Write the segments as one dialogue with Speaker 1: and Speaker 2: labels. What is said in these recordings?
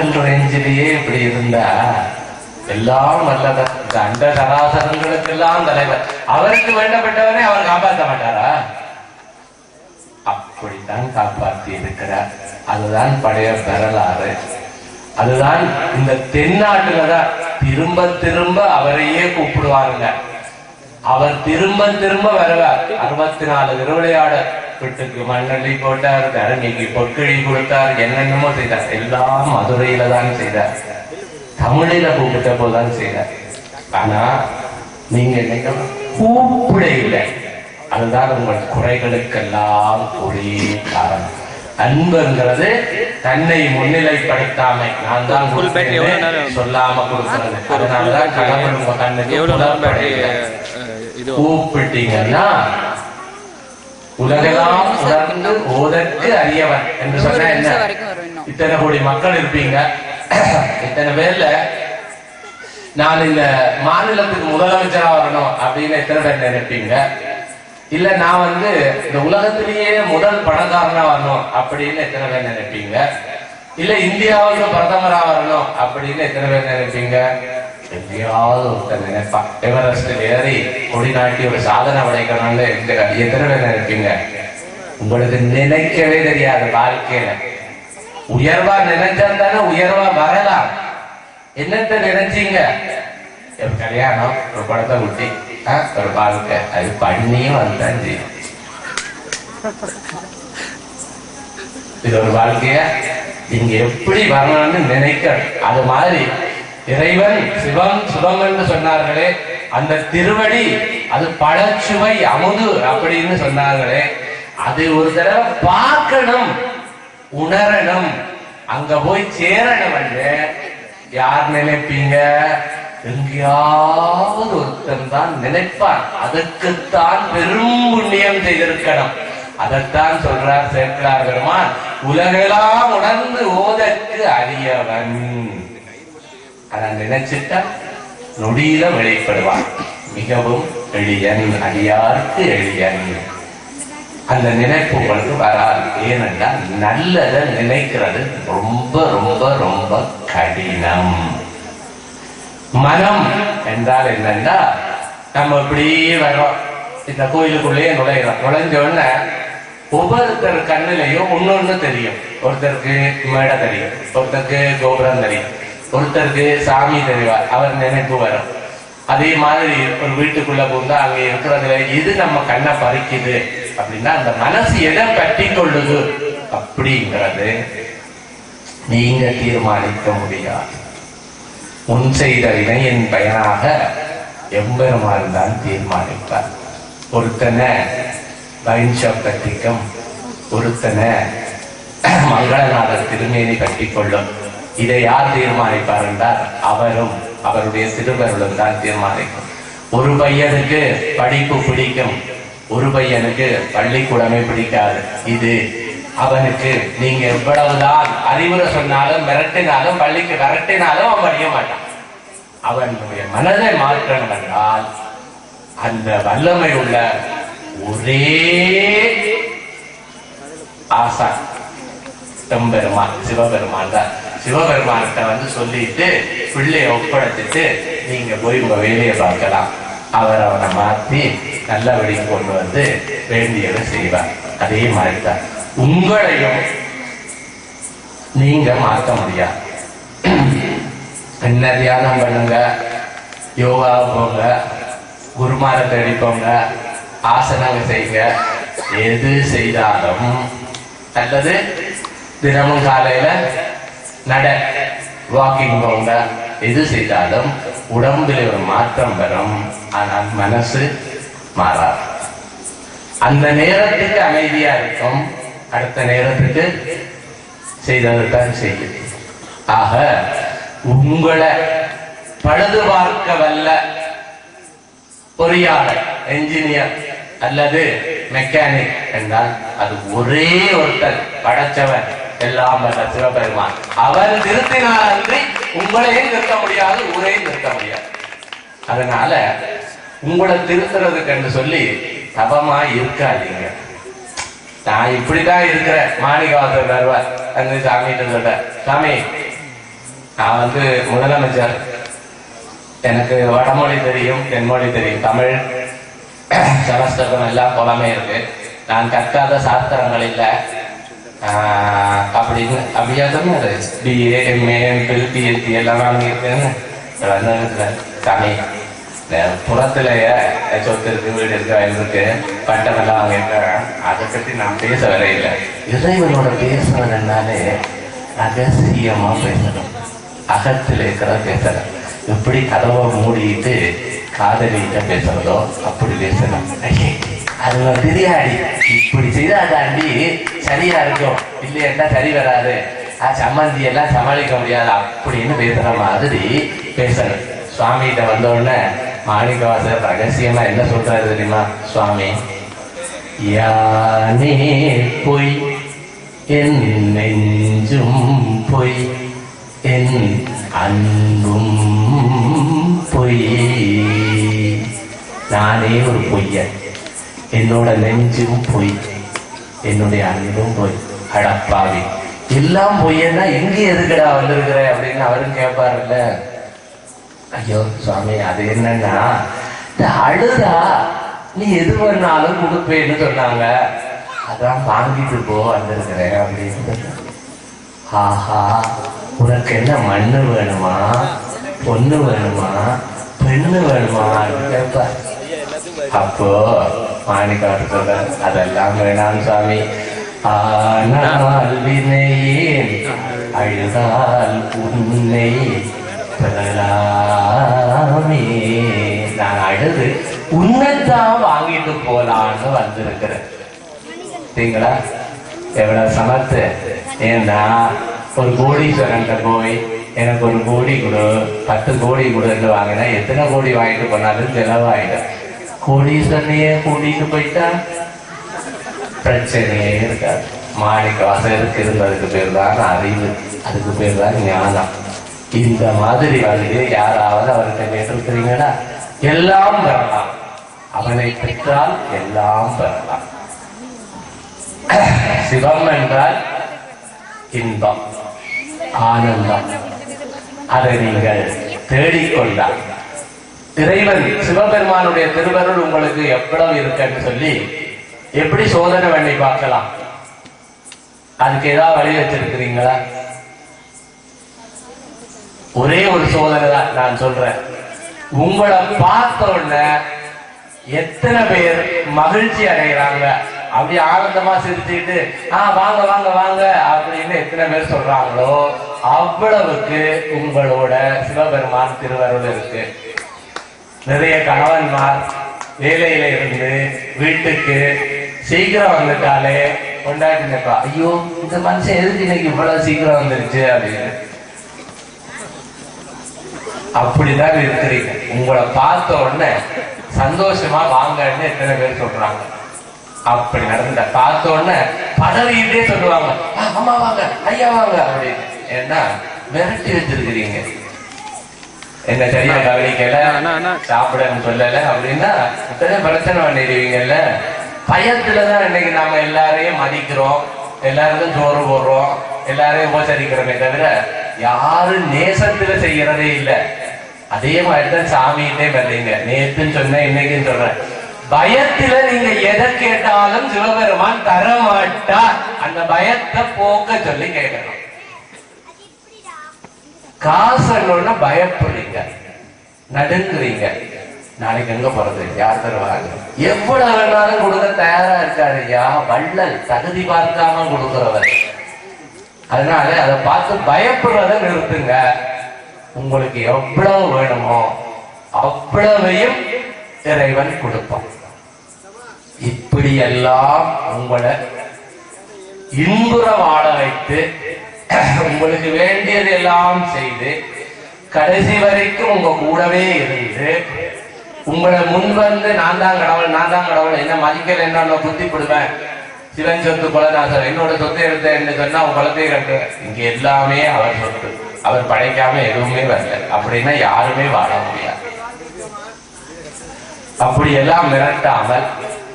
Speaker 1: Local ரேஞ்சிலேயே இப்படி இருந்தா எல்லாம் வல்லத இந்த அண்ட சராசரங்களுக்கெல்லாம் தலைவர். அவருக்கு வேண்டப்பட்டவரை அவர் காப்பாற்ற மாட்டாரா? அப்படித்தான் காப்பாற்றி இருக்கிறார். அதுதான் பழைய வரலாறு. அதுதான் இந்த தென்னாட்டுல தான் திரும்ப திரும்ப அவரையே கூப்பிடுவாருங்க. அவர் திரும்ப திரும்ப வருவார். அறுபத்தி நாலு திருவிளையாட வீட்டுக்கு மண்ணள்ளி போட்டார் தரணிக்கு பொற்கிழி கொடுத்தார் என்னென்னமோ செய்தார். எல்லாம் மதுரையில தான் செய்தார். தமிழில கூப்பிட்ட போதுதான் செய்தார். ஆனா நீங்க நினைக்கலாம் கூப்பிட இல்லை அதுதான் உங்கள் குறைகளுக்கெல்லாம் ஒரே காரணம். அன்புங்கிறது தன்னை முன்னிலைப்படுத்தாமை. நான் தான்? சொல்லாம கொடுக்கிறது. அதனாலதான் உங்க கண்ணுக்கு கூப்பிட்டீங்கன்னா உலகெல்லாம் உணர்ந்து ஓதற்கு அறியவன் என்று சொன்னா என்ன இத்தனை கோடி மக்கள் இருப்பீங்க இத்தனை பேர்ல நான் இந்த மாநிலத்துக்கு முதலமைச்சரா வரணும் அப்படின்னு எத்தனை பேர் நினைப்பீங்க இல்ல நான் வந்து இந்த உலகத்திலேயே முதல் பணக்காரனா வரணும் அப்படின்னு எத்தனை பேர் நினைப்பீங்க இல்ல இந்தியாவுக்கு பிரதமரா வரணும் அப்படின்னு எத்தனை பேர் நினைப்பீங்க எங்கேயாவது ஒருத்தர் நினைப்பா எவரெஸ்ட் ஏறி கொடி நாட்டி ஒரு சாதனை படைக்கணும்னு எங்க- எத்தனை பேர் நினைப்பீங்க உங்களுக்கு நினைக்கவே தெரியாது வாழ்க்கையில உயர்வா நினைச்சா தானே உயர்வா வரலாம் என்னத்த நினைச்சீங்க ஒரு கல்யாணம் ஒரு படத்தை குட்டி ஒரு வாழ்க்கை அது பண்ணியும் அதுதான் செய்யும் இது ஒரு வாழ்க்கைய நீங்க எப்படி வரணும்னு நினைக்க அது மாதிரி இறைவன் சிவம் சுபம் என்று சொன்னார்களே. அந்த திருவடி அது பழச்சுவை அமுது அப்படின்னு சொன்னார்களே. அது ஒரு தடவை பார்க்கணும் உணரணும். அங்க போய் சேரணும் என்று யார் நினைப்பீங்க? எங்கேயாவது ஒருத்தன் தான் நினைப்பான். அதற்குத்தான் பெரும் புண்ணியம் செய்திருக்கணும். அதைத்தான் சொல்றார் சேர்க்கிறார் பெருமான். உலகெல்லாம் உணர்ந்து ஓதற்கு அறியவன் அதை நினைச்சிட்டா நொடியில வெளிப்படுவான். மிகவும் எளியன் அடியாருக்கு எளியன் அந்த நினைப்பு உங்களுக்கு வராது. ஏனென்றால் நல்லதை நினைக்கிறது ரொம்ப ரொம்ப ரொம்ப கடினம். மனம் என்றால் என்னன்னா நம்ம இப்படியே வரோம் இந்த கோயிலுக்குள்ளேயே நுழையிறோம். நுழைஞ்ச உடனே ஒவ்வொருத்தர் கண்ணிலையும் ஒன்னொன்னு தெரியும். ஒருத்தருக்கு மேடை தெரியும். ஒருத்தருக்கு கோபுரம் தெரியும். ஒருத்தருக்கு சாமி தெரிவார் அவர் நினைப்பு வரும். அதே மாதிரி ஒரு வீட்டுக்குள்ள போந்தா அங்க இருக்கிறதுல எது நம்ம கண்ணை பறிக்குது அப்படின்னா அந்த மனசு எதை கட்டி கொள்ளுது அப்படிங்கிறது நீங்க தீர்மானிக்க முடியாது. முன் செய்த இணையின் பயனாக எம்பெருமான் தான் தீர்மானிப்பார். ஒருத்தனை வைன் ஷாப் கட்டிக்கும் ஒருத்தனை மங்களநாதர் திருமேனி கட்டிக்கொள்ளும் இதை யார் தீர்மானிப்பார் என்றால் அவரும் அவருடைய சிறுவர்களும் தான் தீர்மானிக்கும். ஒரு பையனுக்கு படிப்பு பிடிக்கும் ஒரு பையனுக்கு பள்ளிக்கூடமே பிடிக்காது. இது அவனுக்கு நீங்க எவ்வளவுதான் அறிவுரை சொன்னாலும் மிரட்டினாலும் பள்ளிக்கு விரட்டினாலும் அவன் படிக்க மாட்டான். அவனுடைய மனதை மாற்றணும் என்றால் அந்த வல்லமை உள்ள ஒரே ஆசா தம்பெருமான் சிவபெருமான் தான். சிவபெருமான்கிட்ட வந்து சொல்லிட்டு பிள்ளைய ஒப்படைச்சிட்டு நீங்க போய் உங்க வேலையை பார்க்கலாம். அவர் அவனை மாற்றி நல்லபடி கொண்டு வந்து வேண்டியதை செய்வார். அதே மாதிரி தான் உங்களையும் நீங்க மாற்ற முடியாது. என்ன தியானம் பண்ணுங்க? யோகா போங்க. குருமாரை தேடி ஆசனங்கள் ஆசனங்க செய்யுங்க. எது செய்தாலும் அல்லது தினமும் காலையில நட. வாக்கிங் போங்க. எது செய்தாலும் உடம்பில் ஒரு மாற்றம் வரும். ஆனால் மனசு மாறாது. அந்த நேரத்துக்கு அமைதியா இருக்கும். அடுத்த நேரத்துக்கு செய்ததுதான் செய்யும். ஆக உங்களை பழுது பார்க்க வல்ல பொறியாளர் என்ஜினியர் அல்லது மெக்கானிக் என்றால் அது ஒரே ஒருத்தர் படைச்சவன் எல்லாம் வல்ல சிவபெருமான். அவர் நிறுத்தினார் அன்றி உங்களையும் நிறுத்த முடியாது ஊரையும் நிறுத்த முடியாது. அதனால உங்களை திருத்துறதுக்கு என்று சொல்லி தபமா இருக்காதீங்க. நான் இப்படிதான் இருக்கிறேன். மாணிகவாசர் வருவார். அந்த சாமிகிட்ட சொல்ற சாமி நான் வந்து முதலமைச்சர். எனக்கு வடமொழி தெரியும் தென்மொழி தெரியும் தமிழ் சமஸ்கிருதம் எல்லாம் புலமே இருக்கு. நான் கற்காத சாஸ்திரங்கள் இல்லை. அப்படின்னு அப்படியா சொன்னாரு பிஏ எம்ஏ எம்பில் பிஎஸ்சி எல்லாம் வாங்கியிருக்கேன்னு வந்து சாமி புறத்திலேயே சொத்து இருக்கு வீடு இருக்கு வயல் இருக்கு பட்டம் எல்லாம் வாங்கியிருக்கேன் அதை பற்றி நான் பேச வரையில இறைவனோட பேசுறதுனாலே ரகசியமா பேசணும் அகத்தில் இருக்கிறத பேசணும் எப்படி கதவை மூடிட்டு காதலிகிட்ட பேசுறதோ அப்படி பேசணும் ஐயே, அது ஒரு தெரியாடி இப்படி செய்தாதாண்டி சரியா இருக்கும் இல்லையா சரி வராது. ஆ, சம்மந்தி எல்லாம் சமாளிக்க முடியாது. அப்படின்னு பேசுற மாதிரி பேசணும் சுவாமிகிட்ட வந்த உடனே மாணிக்கவாசர் ரகசியமா என்ன சொல்றாரு தெரியுமா சுவாமி? யானே பொய் என் நெஞ்சும் பொய் என் அன்பும் பொய். நானே ஒரு பொய்யன். என்னோட நெஞ்சும் பொய் என்னுடைய அன்பும் பொய் அடப்பாவி எல்லாம் பொய்யன்னா எங்கே எதுக்குடா வந்திருக்கிற அப்படின்னு அவரும் கேட்பாருல்ல. ஐயோ சுவாமி அது என்னன்னா இந்த அழுதா நீ எது வேணாலும் கொடுப்பேன்னு சொன்னாங்க. அதான் வாங்கிட்டு போ வந்திருக்கிறேன் அப்படின்னு ஆஹா உனக்கு என்ன மண்ணு வேணுமா? பொண்ணு வேணுமா? பெண்ணு வேணுமா? அப்படின்னு கேட்பாரு. அப்போ மாணிக்காட்டு சொல்ற அதெல்லாம் வேணாம் சாமி ஆனால் வினையேன் அழுதால் உன்னை பெறலாமே. நான் அழுது உன்னைத்தான் வாங்கிட்டு போலான்னு வந்திருக்கிறேன். சரிங்களா எவ்வளவு சமத்து ஏன்னா ஒரு கோடீஸ்வரன்ட்ட போய் எனக்கு ஒரு கோடி கொடு பத்து கோடி கொடுன்னு வாங்கினா எத்தனை கோடி வாங்கிட்டு போனாலும் செலவாயிடும். கோடீஸ்வரனையே கூட்டிட்டு போயிட்டா பிரச்சனையே இருக்காது. மாணிக்க வாசகருக்கு இருந்ததுக்கு பேர் தான் அறிவு. அதுக்கு பேர் தான் ஞானம். இந்த மாதிரி வந்து யாராவது அவர்கிட்ட கேட்டிருக்கிறீங்களா? எல்லாம் பெறலாம் அவனை பெற்றால் எல்லாம் பெறலாம் சிவம் என்றால் இன்பம் ஆனந்தம். அதை நீங்கள் தேடிக்கொண்டால் இறைவன் சிவபெருமானுடைய திருவருள் உங்களுக்கு எவ்வளவு இருக்குன்னு சொல்லி எப்படி சோதனை பண்ணி பார்க்கலாம்? அதுக்கு ஏதாவது வழி வச்சிருக்கிறீங்களா? ஒரே ஒரு சோதனை தான் நான் சொல்றேன். உங்களை பார்த்த உடனே எத்தனை பேர் மகிழ்ச்சி அடைகிறாங்க? அப்படி ஆனந்தமா சிரிச்சுக்கிட்டு ஆ வாங்க வாங்க வாங்க அப்படின்னு எத்தனை பேர் சொல்றாங்களோ அவ்வளவுக்கு உங்களோட சிவபெருமான் திருவருள் இருக்கு. நிறைய கணவன்மார் வேலையில இருந்து வீட்டுக்கு சீக்கிரம் வந்துட்டாலே கொண்டாடி நிற்பா ஐயோ இந்த மனுஷன் எதுக்கு இன்னைக்கு இவ்வளவு சீக்கிரம் வந்துருச்சு அப்படின்னு. அப்படிதான் இருக்கிறீங்க. உங்களை பார்த்த உடனே சந்தோஷமா வாங்கன்னு எத்தனை பேர் சொல்றாங்க. அப்படி நடந்த பார்த்த உடனே பதவியிட்டே சொல்லுவாங்க. ஆமா வாங்க ஐயா வாங்க அப்படின்னு. ஏன்னா மிரட்டி வச்சிருக்கிறீங்க. என்ன சரியா கவனிக்கல சாப்பிடன்னு சொல்லல. அப்படின்னா பிரச்சனை பண்ணிடுவீங்கல்ல. பயத்துலதான் இன்னைக்கு நாம எல்லாரையும் மதிக்கிறோம். எல்லாருக்கும் சோறு போடுறோம். எல்லாரையும் உபசரிக்கிறோமே தவிர யாரும் நேசத்துல செய்யறதே இல்லை. அதே மாதிரிதான் சாமிகிட்டே வர்றீங்க. நேத்துன்னு சொன்னேன் இன்னைக்குன்னு சொல்றேன். பயத்துல நீங்க எதை கேட்டாலும் சிவபெருமான் தர மாட்டார் அந்த பயத்தை போக்க சொல்லி கேட்கணும். காசுன்னு பயப்படுறீங்க. நடுங்குறீங்க. நாளைக்கு எங்க போறது? யார் தருவாங்க? எவ்வளவு வேணாலும் கொடுக்க தயாரா இருக்காரு ஐயா? வள்ளல் தகுதி பார்க்காம கொடுக்கிறவர். அதனால அதை பார்த்து பயப்படுறத நிறுத்துங்க. உங்களுக்கு எவ்வளவு வேணுமோ அவ்வளவையும் இறைவன் கொடுப்பான். இப்படி எல்லாம் உங்களை இன்புற வாழ வைத்து உங்களுக்கு வேண்டியது எல்லாம் செய்து கடைசி வரைக்கும் உங்க கூடவே இருந்து உங்களை முன் வந்து நான் தான் கடவுள் நான் தான் கடவுள் என்ன மதிக்கல என்ன புத்திப்படுவேன்? சிவன் சொத்து குலநாசர் என்னோட சொத்தை எடுத்த என்ன சொன்னா உன் குலத்தை கட்டு இங்க எல்லாமே அவர் சொத்து. அவர் படைக்காம எதுவுமே வரல. அப்படின்னா யாருமே வாழ முடியாது. அப்படி எல்லாம் மிரட்டாமல்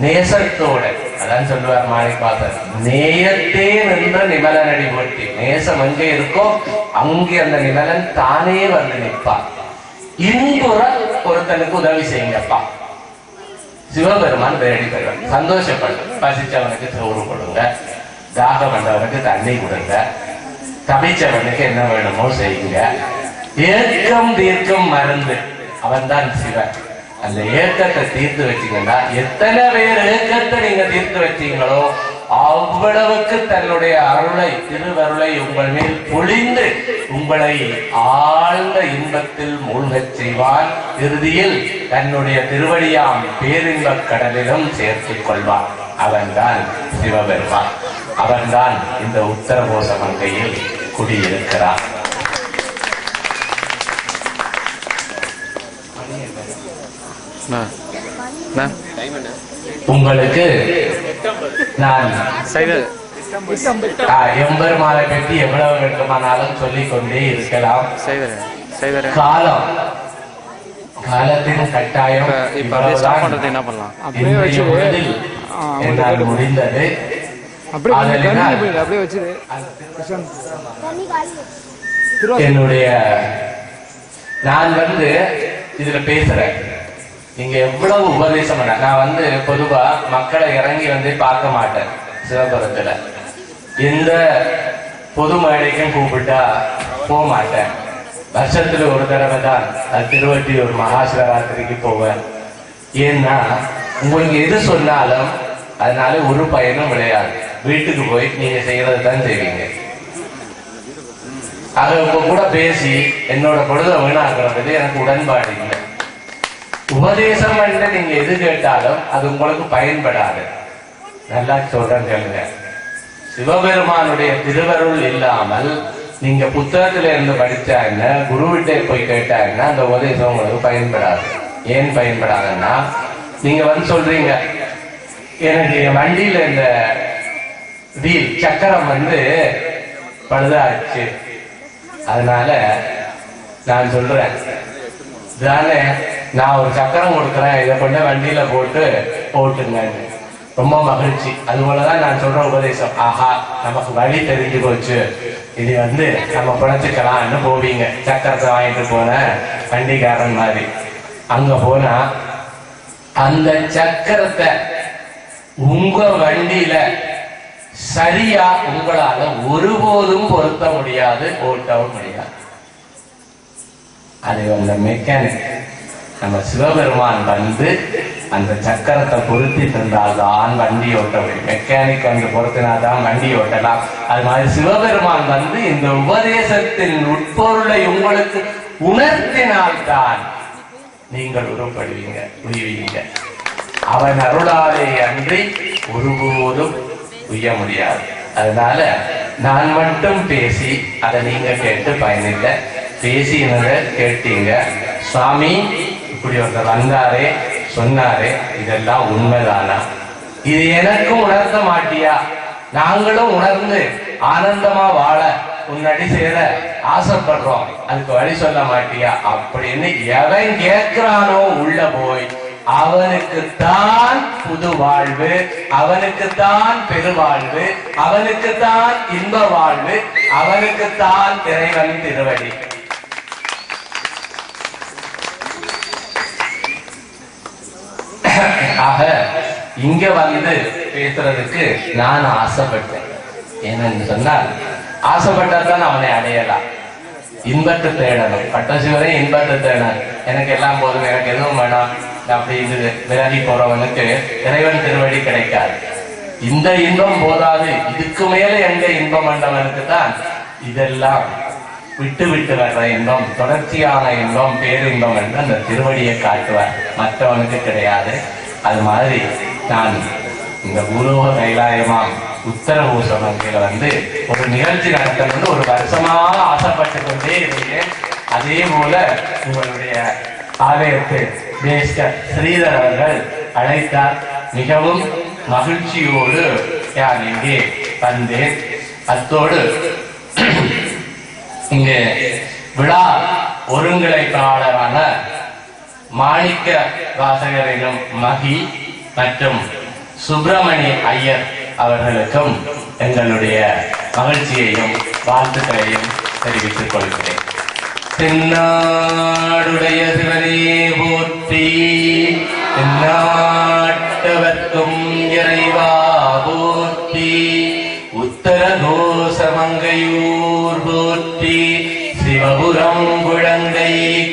Speaker 1: நேசத்தோட அதான் சொல்லுவார் மாணிப்பாசர் நேயத்தே நின்ற நிமலனடி போட்டி நேசம் எங்கே இருக்கோ அங்கே அந்த நிமலன் தானே வந்து நிற்பார். இன்புற ஒருத்தனுக்கு உதவி செய்யுங்கப்பா. சிவபெருமான் பேரடி பெறுவார். சந்தோஷப்படு. பசிச்சவனுக்கு சோறு கொடுங்க. தாகம் வந்தவனுக்கு தண்ணி கொடுங்க. தபிச்சவனுக்கு என்ன வேணுமோ செய்யுங்க. ஏக்கம் தீர்க்கும் மருந்து. அவன்தான் சிவன். அந்த ஏக்கத்தை தீர்த்து வச்சீங்கன்னா எத்தனை பேர் ஏக்கத்தை நீங்க தீர்த்து வச்சீங்களோ அவ்வளவுக்கு தன்னுடைய அருளை திருவருளை உங்கள் மேல் பொழிந்து உங்களை ஆழ்ந்த இன்பத்தில் மூழ்கச் செய்வான் இறுதியில் தன்னுடைய திருவடியாம் பேரின்பக் கடலிலும் சேர்த்துக் கொள்வான் அவன்தான் சிவபெருமான். அவன்தான் இந்த உத்தரகோச மங்கையில் குடியிருக்கிறான். உங்களுக்கு நான் எம்பெருமானை பற்றி எவ்வளவு வேண்டுமானாலும் சொல்லிக் கொண்டே இருக்கலாம் காலம். காலத்தின் கட்டாயம்
Speaker 2: என்ன பண்ணலாம்?
Speaker 3: அப்படியே வச்சு
Speaker 1: என்னால் முடிந்தது.
Speaker 3: அப்படியே
Speaker 1: என்னுடைய நான் வந்து இதுல பேசுறேன். நீங்க எவ்வளவு உபதேசம் பண்ண நான் வந்து பொதுவா மக்களை இறங்கி வந்து பார்க்க மாட்டேன் சிவபுரத்துல எந்த பொது மேடைக்கும் கூப்பிட்டா போக மாட்டேன். வருஷத்துல ஒரு தடவை தான் அது திருவட்டியூர் மகா சிவராத்திரிக்கு போவேன். ஏன்னா உங்களுக்கு எது சொன்னாலும் அதனால ஒரு பயனும் விளையாது. வீட்டுக்கு போய் நீங்க செய்யறது தான் செய்வீங்க. அது உங்க கூட பேசி என்னோட பொழுத வீணாக்குறது எனக்கு உடன்பாடு. உபதேசம் என்று நீங்க எது கேட்டாலும் அது உங்களுக்கு பயன்படாது. நல்லா சொல்றேன் கேளுங்க. சிவபெருமானுடைய திருவருள் இல்லாமல் நீங்க புத்தகத்துல இருந்து படிச்சா என்ன குருவிட்டே போய் கேட்டா என்ன அந்த உபதேசம் உங்களுக்கு பயன்படாது. ஏன் பயன்படாதுன்னா நீங்க வந்து சொல்றீங்க எனக்கு வண்டியில இந்த வீல் சக்கரம் வந்து பழுதாச்சு. அதனால நான் சொல்றேன் தானே நான் ஒரு சக்கரம் கொடுக்குறேன். இதை கொண்டு வண்டியில போட்டு போட்டுங்க. ரொம்ப மகிழ்ச்சி. அது போலதான் நான் சொல்ற உபதேசம். ஆஹா நமக்கு வழி தெரிஞ்சு போச்சு. இது வந்து நம்ம பிழைச்சிக்கலாம்னு போவீங்க. சக்கரத்தை வாங்கிட்டு போன வண்டிக்காரன் மாதிரி. அங்க போனா அந்த சக்கரத்தை உங்க வண்டியில சரியா உங்களால ஒருபோதும் பொருத்த முடியாது ஓட்டவும் முடியாது. அது அந்த மெக்கானிக் நம்ம சிவபெருமான் வந்து அந்த சக்கரத்தை பொருத்தி தந்தால்தான் வண்டி ஓட்ட முடியும். மெக்கானிக் அங்கு பொருத்தினாதான் வண்டி ஓட்டலாம். அது மாதிரி சிவபெருமான் வந்து இந்த உபதேசத்தின் உட்பொருளை உங்களுக்கு உணர்த்தினால்தான் நீங்கள் உருப்படுவீங்க உயிவீங்க அவன் அருளாலே அன்றி ஒருபோதும் உய்ய முடியாது. அதனால நான் மட்டும் பேசி அதை நீங்க கேட்டு பயனில்லை. பேசினதை கேட்டீங்க. சுவாமி இப்படி ஒருத்தர் வந்தாரே சொன்னாரே இதெல்லாம் உண்மைதானா? இது எனக்கும் உணர்த்த மாட்டியா? நாங்களும் உணர்ந்து ஆனந்தமா வாழ உன்னடி சேர ஆசைப்படுறோம். அதுக்கு வழி சொல்ல மாட்டியா? அப்படின்னு எவன் கேட்கிறானோ உள்ள போய் அவனுக்கு தான் புது வாழ்வு அவனுக்கு தான் பெருவாழ்வு அவனுக்கு தான் இன்ப வாழ்வு அவனுக்கு தான் இறைவன் திருவடி. ஆக இங்க வந்து பேசுறதுக்கு நான் ஆசைப்பட்டேன். ஏன்னு சொன்னால் ஆசைப்பட்டதான் அவனை அடையலாம். இன்பத்தை தேடணும். பட்டசிவரே இன்பத்தை தேடணும். எனக்கு எல்லாம் போதும் எனக்கு எதுவும் வேணாம். அப்படி இது விலகி போறவனுக்கு இறைவன் திருவடி கிடைக்காது. இந்த இன்பம் போதாது. இதுக்கு மேல எங்க இன்பம் வந்தவனுக்கு தான் இதெல்லாம் விட்டு விட்டு வர்ற இன்பம் தொடர்ச்சியான இன்பம் பேரின்பம் என்று அந்த திருவடியை காட்டுவார். மற்றவனுக்கு கிடையாது. அது மாதிரி நான் இந்த பூலோக கைலாயமாம் உத்தரகோச வங்கியில வந்து ஒரு நிகழ்ச்சி நடத்தணும்னு ஒரு வருஷமாக ஆசைப்பட்டு கொண்டே இருந்தேன் அதே போல உங்களுடைய ஆலயத்து பேஸ்டர் ஸ்ரீதர் அவர்கள் அழைத்தார். மிகவும் மகிழ்ச்சியோடு நான் இங்கே வந்தேன். அத்தோடு இங்கே விழா ஒருங்கிணைப்பாளரான மாணிக்க வாசகர் எனும் மகி மற்றும் சுப்பிரமணிய ஐயர் அவர்களுக்கும் எங்களுடைய மகிழ்ச்சியையும் வாழ்த்துக்களையும் தெரிவித்துக் கொள்கிறேன். தென்னாடுடைய சிவனே போற்றி தென்னாட்டவர்க்கும் இறைவா போற்றி உத்தர கோசமங்கையூர் போற்றி சிவபுரம் குழந்தை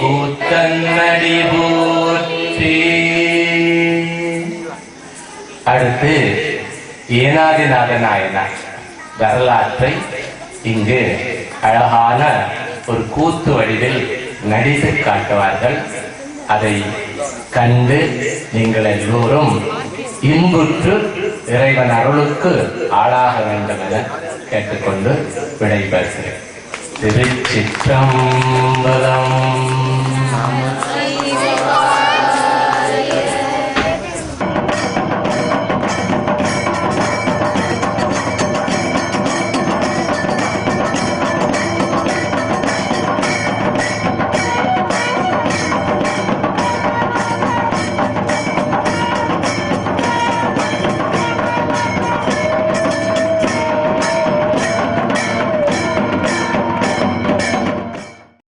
Speaker 1: கூ கூத்தன்னடி போற்றி அடுத்து ஏனாதிநாத நாயனார் வரலாற்றை இங்கு அழகான ஒரு கூத்து வடிவில் நடித்து காட்டுவார்கள். அதை கண்டு நீங்கள் எல்லோரும் இன்புற்று இறைவன் அருளுக்கு ஆளாக வேண்டும் என கேட்டுக்கொண்டு விடைபெறுகிறேன். திருச்சிற்றம்பலம்.